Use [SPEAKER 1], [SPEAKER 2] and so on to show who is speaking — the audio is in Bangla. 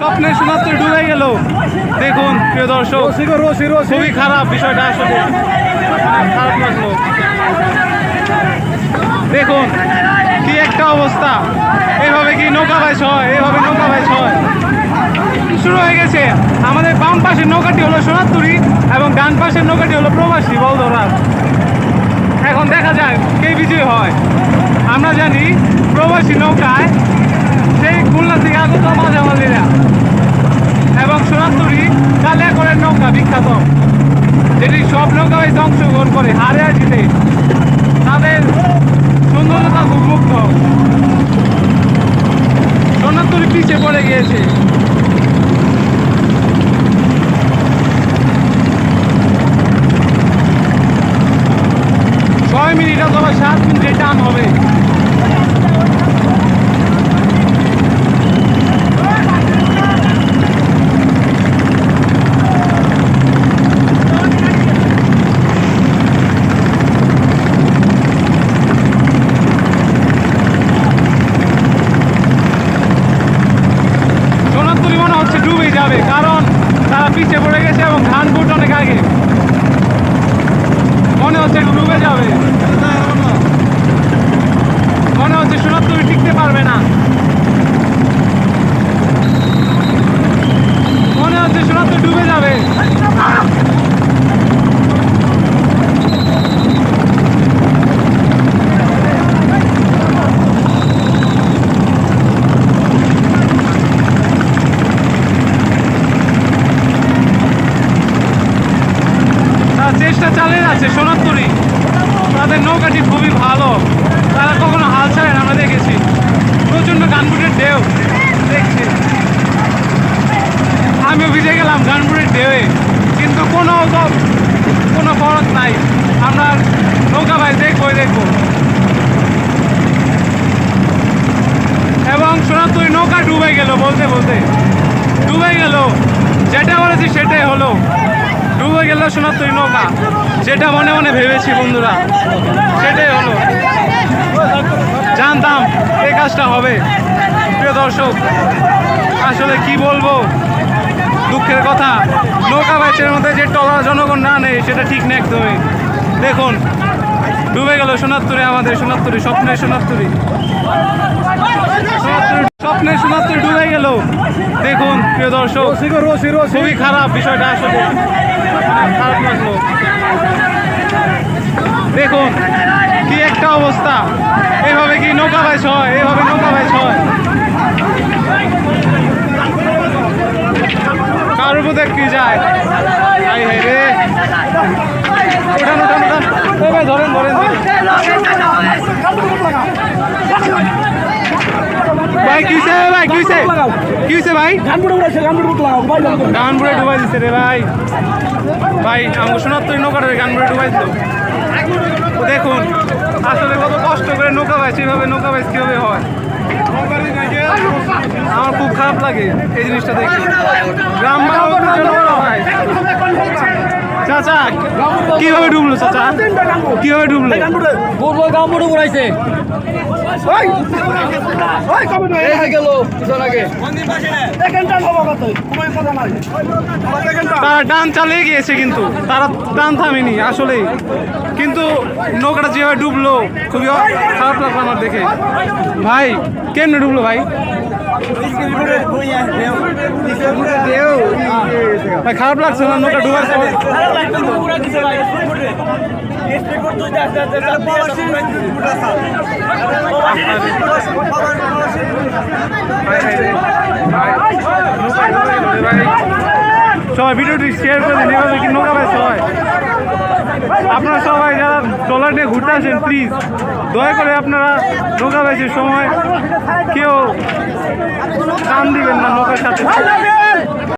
[SPEAKER 1] স্বপ্নে সমাপ্ত ডুবে গেল। দেখুন প্রিয় দর্শক খুবই খারাপ বিষয়টা আসলে। খারাপ লাগল। দেখুন কি একটা অবস্থা। এভাবে কি নৌকা বাইচ হয়? এভাবে নৌকা বাইচ হয়। শুরু হয়ে গেছে। আমাদের বাম পাশের নৌকাটি হলো সোনাতুরি এবং ডান পাশের নৌকাটি হলো প্রবাসী বলধরা এখন দেখা যাক কে বিজয় হয়। আমরা জানি প্রবাসী নৌকায় খুলনা থেকে আগত মাঝামাঝিরা। এবং সোনাত্তরি কালিয়াকরের নৌকা, বিখ্যাত। যেটি সব নৌকা হয়েছে অংশগ্রহণ করে, হারে আর জিতে তাদের সৌন্দর্যতা খুব মুগ্ধ সোনাত্তরি পিছিয়ে পড়ে গিয়েছে। ছয় মিনিট অথবা সাত মিনিটের টান হবে সোনাত্তরি মনে হচ্ছে ডুবে যাবে কারণ তারা পিছিয়ে পড়ে ধান বুট অনেক আগে। মনে হচ্ছে ডুবে যাবে মনে হচ্ছে সোনাত্তরি টিকতে পারবে না মনে হচ্ছে সোনাত্তর ডুবে যাবে তারা চেষ্টা চালিয়ে যাচ্ছে সোনাত্তরি তাদের নৌকাটি খুবই ভালো। তারা কখনো হাল ছাড়েন আমরা দেখেছি। প্রচণ্ড গানবুটের ঢেউ, দেখছি। আমিও ভিজে গেলাম গানবুটের ঢেউয়ে। কিন্তু কোনো কোনো খরচ নাই। আমরা নৌকা ভাই দেখবই দেখব। এবং সোনাত্তরি নৌকা ডুবে গেল, বলতে বলতে। ডুবে গেল। যেটা বলেছি সেটাই হলো। ডুবে গেল সোনাত্তরি নৌকা। যেটা মনে মনে ভেবেছি বন্ধুরা। সেটাই হলো। জানতাম এই কাজটা হবে। প্রিয় দর্শক আসলে কি বলব? দুঃখের কথা নৌকা বাইচের মধ্যে যে টলা জনগণ না নেই সেটা ঠিক নেই একদমই। দেখুন ডুবে গেল সোনাত্তরে আমাদের সোনাত্তরি স্বপ্নের সোনাত্তরি স্বপ্নের সোনাত্তরি ডুবে গেল। দেখুন প্রিয় দর্শক খুবই খারাপ বিষয়টা আসলে। দেখুন, কি একটা অবস্থা। এভাবে কি নৌকা বাইচ হয়? এভাবে নৌকা বাইচ হয়? কার উপর কি যায়? উঠান উঠান উঠান। ধরেন ধরেন ধরেন। ভাই কিসে ভাই কিসে কিসে ভাই? গানপুরে ডুবাই দিছে রে ভাই। ভাই আমাকে শোনাত্তর নৌকা রে গানপুরে ডুবাই দিল। তো দেখুন আসলে কত কষ্ট করে নৌকা বাইছ এইভাবে নৌকা বাইছ কীভাবে হয়? আমার খুব খারাপ লাগে এই জিনিসটা দেখে। গ্রাম চাচা কীভাবে ডুবলো চাচা? কীভাবে ডুবলো?
[SPEAKER 2] গামড়ে উড়াইছে।
[SPEAKER 1] তারা ডান চালিয়ে গিয়েছে কিন্তু। তারা ডান থামেনি আসলেই। কিন্তু নৌকাটা যেভাবে ডুবলো খুবই খারাপ লাগল আমার দেখে। ভাই কেমনে ডুবলো ভাই? ভাই খারাপ লাগছে না নৌকা ডুবার সবাই ভিডিওটি শেয়ার করে দিন, এভাবে কি নৌকা বাইচ হয় আপনারা সবাই যারা ট্রলার নিয়ে ঘুরতে আসেন প্লিজ দয়া করে আপনারা নৌকা বাইচের সময় কেউ টান দিবেন না, নৌকার সাথে।